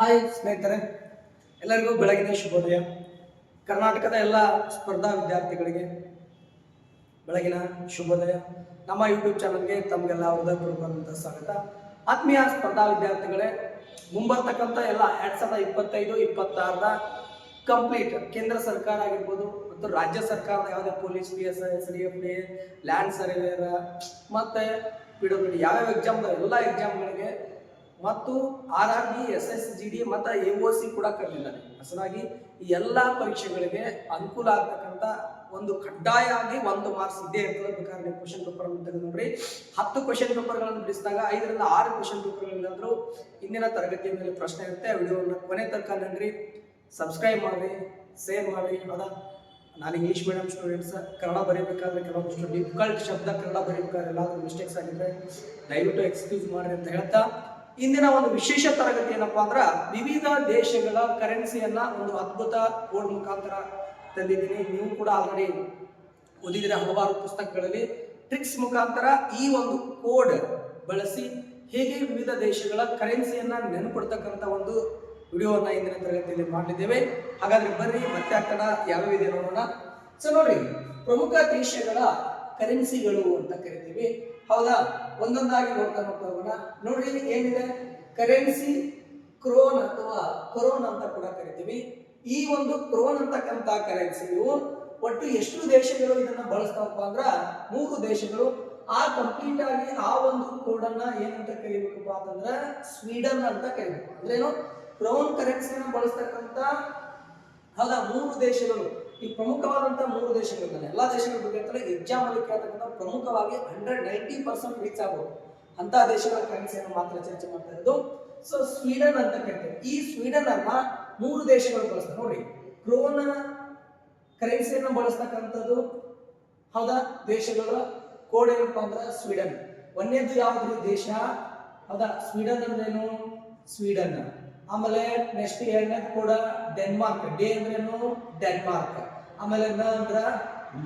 Hi ಸ್ನೇಹಿತರೆ, ಎಲ್ಲರಿಗೂ ಬೆಳಗಿನ ಶುಭೋದಯ. ಕರ್ನಾಟಕದ ಎಲ್ಲ ಸ್ಪರ್ಧಾ ವಿದ್ಯಾರ್ಥಿಗಳಿಗೆ ಬೆಳಗಿನ ಶುಭೋದಯ. ನಮ್ಮ ಯೂಟ್ಯೂಬ್ ಚಾನಲ್ಗೆ ತಮಗೆಲ್ಲ ಹೃದಯಪೂರ್ವಕವಾದಂಥ ಸ್ವಾಗತ. ಆತ್ಮೀಯ ಸ್ಪರ್ಧಾ ವಿದ್ಯಾರ್ಥಿಗಳೇ, ಮುಂಬರ್ತಕ್ಕಂಥ ಎಲ್ಲ ಎರಡ್ ಸಾವಿರದ ಇಪ್ಪತ್ತೈದು, ಇಪ್ಪತ್ತಾರರ ಕಂಪ್ಲೀಟ್ ಕೇಂದ್ರ ಸರ್ಕಾರ ಆಗಿರ್ಬೋದು ಮತ್ತು ರಾಜ್ಯ ಸರ್ಕಾರದ ಯಾವುದೇ police P S I S D F D land surveyor ಮತ್ತು ಪಿ ಡಬ್ಲ್ಯೂ ಡಿ ಯಾವ್ಯಾವ ಎಕ್ಸಾಮ್ ಎಲ್ಲ ಎಕ್ಸಾಮ್ಗಳಿಗೆ ಮತ್ತು R R B S S G D ಮತ್ತು ಎ ಒ ಸಿ ಕೂಡ ಕರೆದಿದ್ದಾರೆ. ಹಸನಾಗಿ ಈ ಎಲ್ಲ ಪರೀಕ್ಷೆಗಳಿಗೆ ಅನುಕೂಲ ಆಗ್ತಕ್ಕಂಥ ಒಂದು ಕಡ್ಡಾಯ ಆಗಿ ಒಂದು ಮಾರ್ಕ್ಸ್ ಇದ್ದೇ ಇರ್ತದೆ ನೀವು ಕ್ವಶನ್ ಪೇಪರ್ ಅನ್ನು ತೆಗೆದು ನೋಡ್ರಿ. ಹತ್ತು ಕ್ವಶನ್ ಪೇಪರ್ಗಳನ್ನು ಬಿಡಿಸಿದಾಗ ಐದರಿಂದ ಆರು ಕ್ವಶನ್ ಪೇಪರ್ಗಳಿಗಾದ್ರೂ ಇಂದಿನ ತರಗತಿಯ ಮೇಲೆ ಪ್ರಶ್ನೆ ಇರುತ್ತೆ. ವಿಡಿಯೋವನ್ನು ಕೊನೆ ತನಕ ನೋಡ್ರಿ. ಸಬ್ಸ್ಕ್ರೈಬ್ ಮಾಡಿ ಶೇರ್ ಮಾಡಿ ಹೌದಾ? ನಾನು ಇಂಗ್ಲೀಷ್ ಮೀಡಿಯಂ ಸ್ಟೂಡೆಂಟ್ಸ್ ಕನ್ನಡ ಬರೀಬೇಕಾದ್ರೆ ಕೆಲವೊಂದಿಷ್ಟು ಡಿಫಿಕಲ್ಟ್ ಶಬ್ದ ಕನ್ನಡ ಬರೀಬೇಕಾದ್ರೆ ಎಲ್ಲಾದರೂ ಮಿಸ್ಟೇಕ್ಸ್ ಆಗಿದ್ರೆ ದಯವಿಟ್ಟು ಎಕ್ಸ್ಕ್ಯೂಸ್ ಮಾಡಿ ಅಂತ ಹೇಳ್ತಾ ಇಂದಿನ ಒಂದು ವಿಶೇಷ ತರಗತಿ ಏನಪ್ಪಾ ಅಂದ್ರೆ ವಿವಿಧ ದೇಶಗಳ ಕರೆನ್ಸಿಯನ್ನ ಒಂದು ಅದ್ಭುತ ಕೋಡ್ ಮುಖಾಂತರ ತಂದಿದ್ದೀನಿ. ನೀವು ಕೂಡ ಆಲ್ರೆಡಿ ಓದಿದಿರ ಹಲವಾರು ಪುಸ್ತಕಗಳಲ್ಲಿ ಟ್ರಿಕ್ಸ್ ಮುಖಾಂತರ ಈ ಒಂದು ಕೋಡ್ ಬಳಸಿ ಹೇಗೆ ವಿವಿಧ ದೇಶಗಳ ಕರೆನ್ಸಿಯನ್ನ ನೆನಪಿಡ್ತಕ್ಕಂಥ ಒಂದು ವಿಡಿಯೋವನ್ನ ಇಂದಿನ ತರಗತಿಯಲ್ಲಿ ಮಾಡಲಿದ್ದೇವೆ. ಹಾಗಾದ್ರೆ ಬನ್ನಿ ಮತ್ತೆ ಆ ಕಡ ಯಾವ್ಯಾವಿದೆ ನೋಡೋಣ. ಸೊ ನೋಡ್ರಿ, ಪ್ರಮುಖ ದೇಶಗಳ ಕರೆನ್ಸಿಗಳು ಅಂತ ಕರಿತೀವಿ. ಹೌದಾ? ಒಂದೊಂದಾಗಿ ನೋಡ್ತಾ ನೋಡ್ತಾ ಹೋಗೋಣ ನೋಡಿ ಏನಿದೆ? ಕರೆನ್ಸಿ ಕ್ರೋನ್ ಅಥವಾ ಕ್ರೋನ್ ಅಂತ ಕೂಡ ಕರಿತೀವಿ. ಈ ಒಂದು ಕ್ರೋನ್ ಅಂತಕ್ಕಂತ ಕರೆನ್ಸಿಯು ಒಟ್ಟು ಎಷ್ಟು ದೇಶಗಳು ಇದನ್ನ ಬಳಸ್ತಾವಪ್ಪ ಅಂದ್ರ ಮೂರು ದೇಶಗಳು. ಆ ಕಂಪ್ಲೀಟ್ ಆಗಿ ಆ ಒಂದು ಕೋಡ್ ಅನ್ನ ಏನಂತ ಕರಿಬೇಕಪ್ಪ ಅಂತಂದ್ರ ಸ್ವೀಡನ್ ಅಂತ ಕರಿಬೇಕು. ಅಂದ್ರೇನು? ಕ್ರೋನ್ ಕರೆನ್ಸಿಯನ್ನು ಬಳಸ್ತಕ್ಕಂತ ಹೌದಾ? ಮೂರು ದೇಶಗಳು. ಈ ಪ್ರಮುಖವಾದಂತಹ ಮೂರು ದೇಶಗಳಿಂದ ಎಲ್ಲ ದೇಶಗಳ ಬಗ್ಗೆ ಅಂತಲೇ ಎಕ್ಸಾಮ್ ಅಲ್ಲಿ ಕೇಳ್ತಕ್ಕಂಥ ಪ್ರಮುಖವಾಗಿ ಹಂಡ್ರೆಡ್ ನೈಂಟಿ ಪರ್ಸೆಂಟ್ ರೀಚ್ ಆಗ್ಬೋದು ಅಂತ ದೇಶಗಳ ಕರೆನ್ಸಿಯನ್ನು ಮಾತ್ರ ಚರ್ಚೆ ಮಾಡ್ತಾ ಇರೋದು. ಸೊ ಸ್ವೀಡನ್ ಅಂತ ಕೇಳ್ತೇವೆ. ಈ ಸ್ವೀಡನ್ ಅನ್ನ ಮೂರು ದೇಶಗಳು ಬಳಸ್ತಾರೆ. ನೋಡಿ ಕ್ರೋನ ಕರೆನ್ಸಿಯನ್ನು ಬಳಸ್ತಕ್ಕಂಥದ್ದು ಹೌದಾ? ದೇಶಗಳ ಕೋಡ್ ಏನಪ್ಪಾ ಅಂದ್ರೆ ಸ್ವೀಡನ್ ಒಂದೇದು ಯಾವ್ದು ದೇಶ? ಹೌದಾ? ಸ್ವೀಡನ್ ಅಂದ್ರೇನು? ಸ್ವೀಡನ್ ಆಮೇಲೆ ನೆಕ್ಸ್ಟ್ ಎರಡನೇ ಕೂಡ ಡೆನ್ಮಾರ್ಕ್ ಡೇ ಅಂದ್ರೇನು? ಡೆನ್ಮಾರ್ಕ್ ಆಮೇಲೆ ನ ಅಂದ್ರ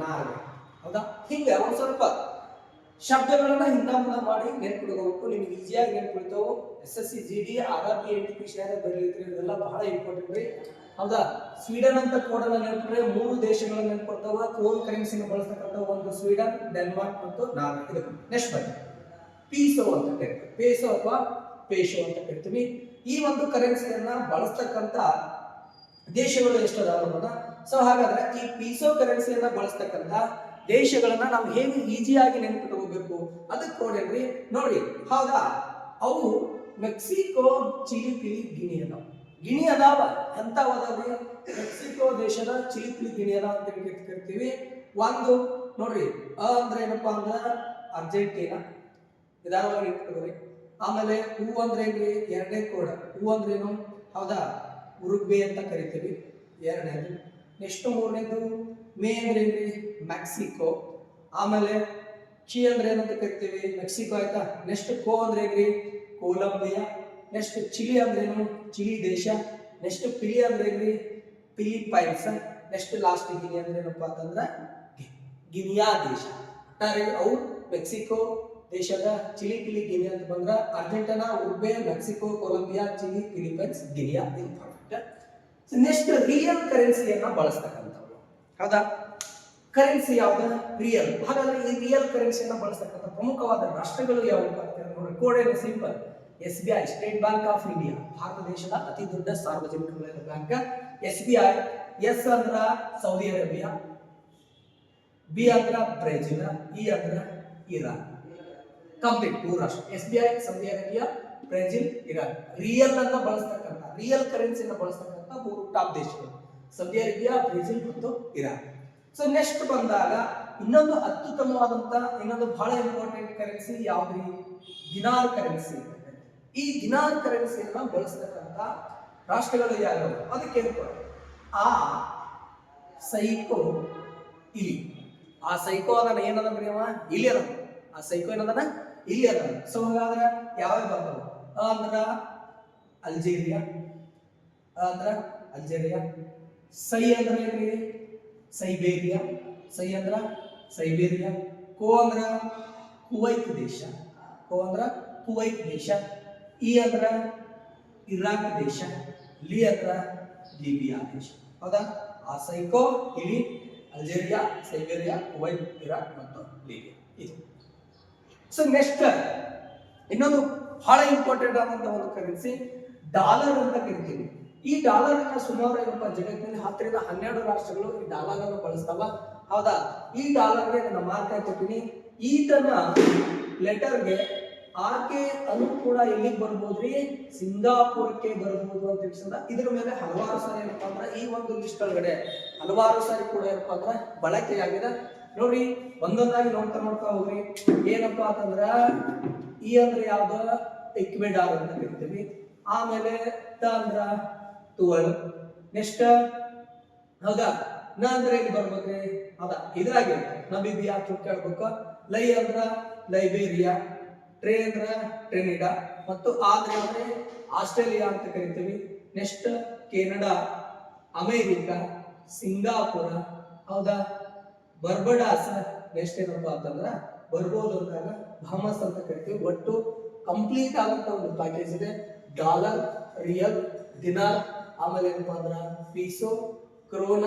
ನಾರ್ವೆ. ಹೌದಾ? ಹಿಂಗೆ ಒಂದು ಸ್ವಲ್ಪ ಶಬ್ದಗಳನ್ನ ಹಿಂದ ಮಾಡಿ ನೆನ್ಪಿಡ್ಕೋಬೇಕು ನಿಮ್ಗೆ ಈಸಿಯಾಗಿ ನೆನ್ಪಿಡ್ತಾವು. S S C G D R R P N T P share ಬರೆಯುತ್ತೆ ಇದೆಲ್ಲ ಬಹಳ ಇಂಪಾರ್ಟೆಂಟ್ ರೀ. ಹೌದಾ? ಸ್ವೀಡನ್ ಅಂತ ಕೋಡನ್ನ ನೆನಪಿಟ್ರೆ ಮೂರು ದೇಶಗಳನ್ನ ನೆನ್ಪಿಡ್ತಾವ. ಕೋಲ್ ಕರೆನ್ಸಿನ ಬಳಸ್ತಕ್ಕಂಥ ಒಂದು ಸ್ವೀಡನ್ ಡೆನ್ಮಾರ್ಕ್ ಮತ್ತು ನಾರ್ವೆ. ಇದು ನೆಕ್ಸ್ಟ್ ಬನ್ನಿ. ಪೀಸೋ ಅಂತ ಕರಿತೀವಿ. ಪೇಸೋ ಅಥವಾ ಪೇಶೋ ಅಂತ ಕರಿತೀವಿ. ಈ ಒಂದು ಕರೆನ್ಸಿಯನ್ನ ಬಳಸ್ತಕ್ಕಂಥ ದೇಶಗಳು ಎಷ್ಟು ಅದಾವ ಅನ್ನೋದನ್ನ ಸೊ ಹಾಗಾದ್ರೆ ಈ ಪೀಸೋ ಕರೆನ್ಸಿಯನ್ನ ಬಳಸ್ತಕ್ಕಂಥ ದೇಶಗಳನ್ನ ನಾವು ಹೇಗೆ ಈಸಿಯಾಗಿ ನೆನಪಿಟ್ಕೋಬೇಕು ಅದಕ್ಕೆ ನೋಡೇನ್ರಿ ನೋಡಿ, ಹೌದಾ? ಅವು ಮೆಕ್ಸಿಕೋ, ಚಿಲಿ ಪಿಲಿ, ಗಿನಿ ಅದಾವ. ಗಿಣಿ ಅದಾವ? ಎಂತ ಅದಾವ್ರಿ ಮೆಕ್ಸಿಕೋ ದೇಶದ ಚಿಲಿ ಪಿಲಿ ಗಿಣಿ ಅದಾವ ಅಂತ ಹೇಳಿ ಕರಿತೀವಿ ಒಂದು, ನೋಡ್ರಿ ಅಂದ್ರೆ ಏನಪ್ಪಾ ಅಂದ್ರ ಅರ್ಜೆಂಟೀನಾ. ನಿಧಾನವಾಗಿ ಇಟ್ಕೊಳ್ರಿ ಆಮೇಲೆ ಹೂ ಅಂದ್ರೆ ಏನ್ರಿ ಎರಡನೇ ಕೋಡ್. ಹೂ ಏನು? ಹೌದಾ? ಉರುಗ್ಬೆ ಅಂತ ಕರಿತೀವಿ. ಎರಡನೇದು. ನೆಕ್ಸ್ಟ್ ಮೂರನೇದು, ಮೇ ಅಂದ್ರೆ ಏನ್ರಿ ಮೆಕ್ಸಿಕೋ. ಆಮೇಲೆ ಚಿ ಅಂದ್ರೆ ಏನಂತ ಕರಿತೀವಿ? ಮೆಕ್ಸಿಕೋ ಆಯ್ತಾ? ನೆಕ್ಸ್ಟ್ ಕೋ ಅಂದ್ರೆ ಏನ್ರಿ ಕೊಲಂಬಿಯಾ. ನೆಕ್ಸ್ಟ್ ಚಿಲಿ ಏನು? ಚಿಲಿ ದೇಶ. ನೆಕ್ಸ್ಟ್ ಪಿಲಿ ಅಂದ್ರೆ ಏನ್ರಿ ಫಿಲಿಪೈನ್ಸ್ ನೆಕ್ಸ್ಟ್ ಲಾಸ್ಟ್ ಗಿನಿ ಅಂದ್ರೆ ಏನಪ್ಪಾ ಅಂತಂದ್ರೆ ಗಿನಿಯಾ ದೇಶ. ಅವು ಮೆಕ್ಸಿಕೋ ದೇಶದ ಚಿಲಿ ಪಿಲಿ ಗಿನಿ ಅಂತ ಬಂದ್ರೆ Argentina, ಉರ್ಬೆ, Mexico, Colombia, Chile, Philippines, Guinea important next real ಕರೆನ್ಸಿಯನ್ನ ಬಳಸ್ತಕ್ಕಂಥವ್ರು. ಹೌದಾ? ಕರೆನ್ಸಿ ಯಾವ್ದು? ರಿಯಲ್ ಹಾಗಾದ್ರೆ ಈ ರಿಯಲ್ ಕರೆನ್ಸಿಯನ್ನ ಬಳಸ್ತಕ್ಕಂಥ ಪ್ರಮುಖವಾದ ರಾಷ್ಟ್ರಗಳು ಯಾವ್ದು ನೋಡಿ code simple S B I State Bank of India Bharat ದೇಶದ ಅತಿ ದೊಡ್ಡ ಸಾರ್ವಜನಿಕ ವಲಯದ bank. S B I S ಅಂದ್ರ ಸೌದಿ ಅರೇಬಿಯಾ ಬಿ ಅಂದ್ರ ಬ್ರೆಜಿಲ್ ಇ ಅಂದ್ರ ಇರಾನ್ ಕಂಪ್ಲೀಟ್ ಮೂರು ರಾಷ್ಟ್ರ S B I Saudi Arabia Brazil Iran real ಅನ್ನ ಬಳಸ್ತಕ್ಕಂಥ ರಿಯಲ್ ಕರೆನ್ಸಿನ ಬಳಸ್ತಕ್ಕಂಥ ಮೂರು ಟಾಪ್ ದೇಶಗಳು. ಸೌದಿ ಅರೇಬಿಯಾ ಬ್ರೆಜಿಲ್ ಮತ್ತು ಇರಾನ್ ಸೊ ನೆಕ್ಸ್ಟ್ ಬಂದಾಗ ಇನ್ನೊಂದು ಅತ್ಯುತ್ತಮವಾದಂತ, ಇನ್ನೊಂದು ಬಹಳ ಇಂಪಾರ್ಟೆಂಟ್ ಕರೆನ್ಸಿ ಯಾವ್ದ್ರಿ? ದಿನಾರ್ ಕರೆನ್ಸಿ ಈ ದಿನಾರ್ ಕರೆನ್ಸಿಯನ್ನ ಬಳಸ್ತಕ್ಕಂಥ ರಾಷ್ಟ್ರಗಳು ಯಾವ್ಯಾವು ಅದಕ್ಕೆ ಆ ಸೈಕೋ ಇಲಿ. ಆ ಸೈಕೋ ಅದನ್ನ ಏನದ ಇಲಿ ಅದ ಆ ಸೈಕೋ ಏನದನ? ಇಲ್ಲಿ ಅದ ಸೊ ಹಾಗಾದ್ರೆ ಯಾವ್ಯಾವ ಬರ್ತಾವ ಅಂದ್ರ ಅಲ್ಜೇರಿಯಾ. ಅಂದ್ರ ಅಲ್ಜೇರಿಯಾ. ಸೈ ಅಂದ್ರ ಏನ್ರಿ? ಸೈಬೇರಿಯಾ. ಸೈ ಅಂದ್ರ ಸೈಬೇರಿಯಾ. ಕೋ ಅಂದ್ರ ಕುವೈತ್ ದೇಶ. ಕೋ ಅಂದ್ರ ಕುವೈತ್ ದೇಶ. ಇ ಅಂದ್ರ ಇರಾಕ್ ದೇಶ. ಲಿ ಅಂದ್ರ ಲಿಬಿಯಾ ದೇಶ. ಹೌದಾ? ಆ ಸೈಕೋ ಇಲಿ ಅಲ್ಜೇರಿಯಾ, ಸೈಬೇರಿಯಾ, ಕುವೈತ್, ಇರಾಕ್ ಮತ್ತು ಲಿಬಿಯಾ. ಇದು. ಸೊ ನೆಕ್ಸ್ಟ್ ಇನ್ನೊಂದು ಬಹಳ ಇಂಪಾರ್ಟೆಂಟ್ ಆದಂತ ಒಂದು ಕರೆನ್ಸಿ ಡಾಲರ್ ಅಂತ ಕರಿತೀವಿ. ಈ ಡಾಲರ್ ಅನ್ನ ಸುಮಾರು ಏನಪ್ಪ, ಜಗತ್ತಿನಲ್ಲಿ ಹತ್ತರಿಂದ ಹನ್ನೆರಡು ರಾಷ್ಟ್ರಗಳು ಈ ಡಾಲರ್ ಅನ್ನು ಬಳಸ್ತಾವ. ಹೌದಾ? ಈ ಡಾಲರ್ಗೆ ನಾನು ಮಾರ್ಕ್ ಹಾಕಿರ್ತೀನಿ ಈತನ ಲೆಟರ್ಗೆ ಆಕೆ ಅನು ಕೂಡ ಎಲ್ಲಿಗೆ ಬರ್ಬೋದ್ರಿ? ಸಿಂಗಾಪುರಕ್ಕೆ ಬರ್ಬೋದು ಅಂತ ತಿಳಿಸಿದ ಇದ್ರ ಮೇಲೆ ಹಲವಾರು ಸಾರಿ ಏನಪ್ಪಾ ಅಂದ್ರೆ ಈ ಒಂದು ಲಿಸ್ಟ್ ಒಳಗಡೆ ಹಲವಾರು ಸಾರಿ ಕೂಡ ಏನಪ್ಪಾ ಅಂದ್ರೆ ಬಳಕೆಯಾಗಿದೆ. ನೋಡಿ ಒಂದೊಂದಾಗಿ ನೋಡ್ತಾ ನೋಡ್ತಾ ಹೋಗ್ರಿ. ಏನಪ್ಪಾ ಅಂತಂದ್ರ, ಈ ಅಂದ್ರೆ ಯಾವ್ದು? ಇಕ್ವೆಡಾರ್ ಅಂತ ಕರಿತೀವಿ. ಆಮೇಲೆ ತ ಅಂದ್ರ ತುವಲ್ ನೆಕ್ಸ್ಟ್, ಹೌದಾ? ನ ಅಂದ್ರೆ ಇಲ್ಲಿ ಬರ್ಬೇಕ್ರಿ? ಹೌದಾ? ಇದ್ರಾಗೆ ನಬಿಬಿ ಯಾಕೆ ಕೇಳ್ಬೇಕು? ಲೈ ಅಂದ್ರ ಲೈಬೇರಿಯಾ, ಟ್ರೇ ಅಂದ್ರ ಟ್ರೆನಿಡಾ, ಮತ್ತು ಆದ್ರೆ ಅಂದ್ರೆ ಆಸ್ಟ್ರೇಲಿಯಾ ಅಂತ ಕರಿತೀವಿ. ನೆಕ್ಸ್ಟ್, ಕೆನಡಾ, ಅಮೇರಿಕಾ, ಸಿಂಗಾಪುರ, ಹೌದಾ? ಬರ್ಬಡಾಸ್ ನೆಕ್ಸ್ಟ್ ಏನಪ್ಪಾ ಅಂತಂದ್ರ ಬರ್ಬೋದು ಅಂದಾಗ ಬಹಮಸ್ ಅಂತ ಕರಿತೀವಿ. ಒಟ್ಟು ಕಂಪ್ಲೀಟ್ ಆಗುವಂತ ಒಂದು ಪ್ಯಾಕೇಜ್ ಇದೆ. ಡಾಲರ್ ರಿಯಲ್ ದಿನಾರ್ ಆಮೇಲೆ ಏನಪ್ಪಾ ಅಂದ್ರ ಪೀಸೋ ಕ್ರೋನ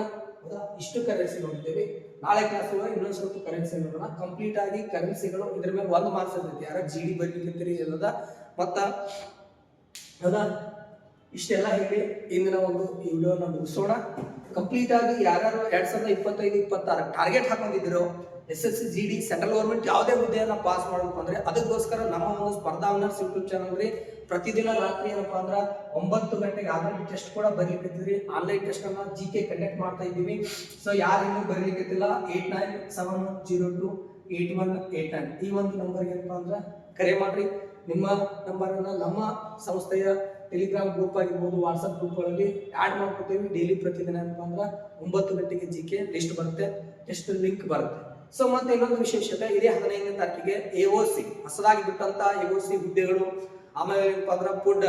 ಇಷ್ಟು ಕರೆನ್ಸಿ ನೋಡ್ತೀವಿ. ನಾಳೆ ಕ್ಲಾಸ್ ಇನ್ನೊಂದು ಸ್ವಲ್ಪ ಕರೆನ್ಸಿ ನೋಡೋಣ. ಕಂಪ್ಲೀಟ್ ಆಗಿ ಕರೆನ್ಸಿಗಳು ಇದ್ರ ಮೇಲೆ ಒಂದು ಮಾರ್ಕ್ಸ್ ಇರ್ತೈತಿ. ಯಾರ ಜಿ ಡಿ ಬರ್ಲಿಕ್ಕೆ ಎಲ್ಲದ? ಮತ್ತ, ಹೌದಾ? ಇಷ್ಟೆಲ್ಲ ಹೇಳಿ ಇಂದಿನ ಒಂದು ಈ ವಿಡಿಯೋನ ಮುಗಿಸೋಣ. ಕಂಪ್ಲೀಟ್ ಆಗಿ ಯಾರ್ಯಾರು ಎರಡ್ ಸಾವಿರದ ಇಪ್ಪತ್ತೈದು, ಇಪ್ಪತ್ತಾರು target ಹಾಕೊಂಡಿದ್ರು S S C G D central government ಯಾವುದೇ ಹುದ್ದೆಯನ್ನು ಪಾಸ್ ಮಾಡಬೇಕು ಅಂದ್ರೆ ಅದಕ್ಕೋಸ್ಕರ ನಮ್ಮ ಒಂದು ಸ್ಪರ್ಧಾ ವಿನರ್ಸ್ ಯೂಟ್ಯೂಬ್ ಚಾನಲ್ ರೀ ಪ್ರತಿದಿನ ರಾತ್ರಿ ಏನಪ್ಪಾ ಅಂದ್ರೆ ಒಂಬತ್ತು ಗಂಟೆಗೆ ಆಲ್ರೆಡಿ ಟೆಸ್ಟ್ ಕೂಡ ಬರ್ಲಿಕ್ಕೆ ಆನ್ಲೈನ್ ಟೆಸ್ಟ್ ಅನ್ನ ಜಿ ಕೆ ಕಂಡಕ್ಟ್ ಮಾಡ್ತಾ ಇದ್ದೀವಿ. ಸೊ ಯಾರು ಇನ್ನೂ ಬರ್ಲಿಕ್ಕಿಲ್ಲ eight nine seven zero two eight one eight nine ಈ ಒಂದು ನಂಬರ್ಗೆ ಏನಪ್ಪ ಅಂದ್ರೆ ಕರೆ ಮಾಡ್ರಿ. ನಿಮ್ಮ ನಂಬರ್ ಅನ್ನ ನಮ್ಮ ಸಂಸ್ಥೆಯ ಟೆಲಿಗ್ರಾಮ್ ಗ್ರೂಪ್ ಆಗಿರ್ಬೋದು ವಾಟ್ಸಪ್ ಗ್ರೂಪ್ಗಳಲ್ಲಿ ಆ್ಯಡ್ ಮಾಡ್ಕೊತೀವಿ. ಡೈಲಿ ಪ್ರತಿದಿನ ಅಂದ್ರೆ ಒಂಬತ್ತು ಗಂಟೆಗೆ ಜಿ ಕೆ ಲಿಸ್ಟ್ ಬರುತ್ತೆ ಟೆಸ್ಟ್ ಲಿಂಕ್ ಬರುತ್ತೆ. ಸೊ ಮತ್ತೆ ಇನ್ನೊಂದು ವಿಶೇಷತೆ ಇದೇ ಹದಿನೈದನೇ ತಾರೀಕಿಗೆ ಎ ಒ ಸಿ ಹೊಸದಾಗಿ ಬಿಟ್ಟಂತ ಎ ಒ ಸಿ ಹುದ್ದೆಗಳು, ಆಮೇಲೆ ಏನಪ್ಪ ಅಂದ್ರೆ ಫುಡ್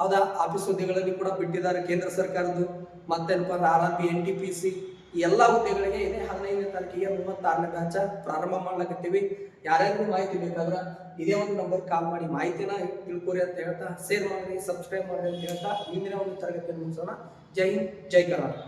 ಹೌದಾ? ಆಫೀಸ್ ಹುದ್ದೆಗಳಲ್ಲಿ ಕೂಡ ಬಿಟ್ಟಿದ್ದಾರೆ ಕೇಂದ್ರ ಸರ್ಕಾರದ್ದು. ಮತ್ತೇನಪ್ಪ ಅಂದ್ರೆ R R P N T P C ಈ ಎಲ್ಲ ಹುದ್ದೆಗಳಿಗೆ ಇದೇ ಹದಿನೈದನೇ ತಾರೀಕಿಗೆ ಮೂವತ್ತಾರನೇ ಬ್ಯಾಚ ಪ್ರಾರಂಭ ಮಾಡ್ಲಕತ್ತೀವಿ. ಯಾರ್ಯಾರಿಗೂ ಮಾಹಿತಿ ಬೇಕಾದ್ರೆ ಇದೇ ಒಂದು ನಂಬರ್ ಕಾಲ್ ಮಾಡಿ ಮಾಹಿತಿನ ತಿಳ್ಕೊರಿ ಅಂತ ಹೇಳ್ತಾ ಶೇರ್ ಮಾಡಿ ಸಬ್ಸ್ಕ್ರೈಬ್ ಮಾಡಿ ಅಂತ ಹೇಳ್ತಾ, ಮುಂದಿನ ಒಂದು ತರಗತಿಯನ್ನು ಮುಗಿಸೋಣ. ಜೈ ಹಿಂದ್, ಜೈ ಕರ್ನಾಟಕ.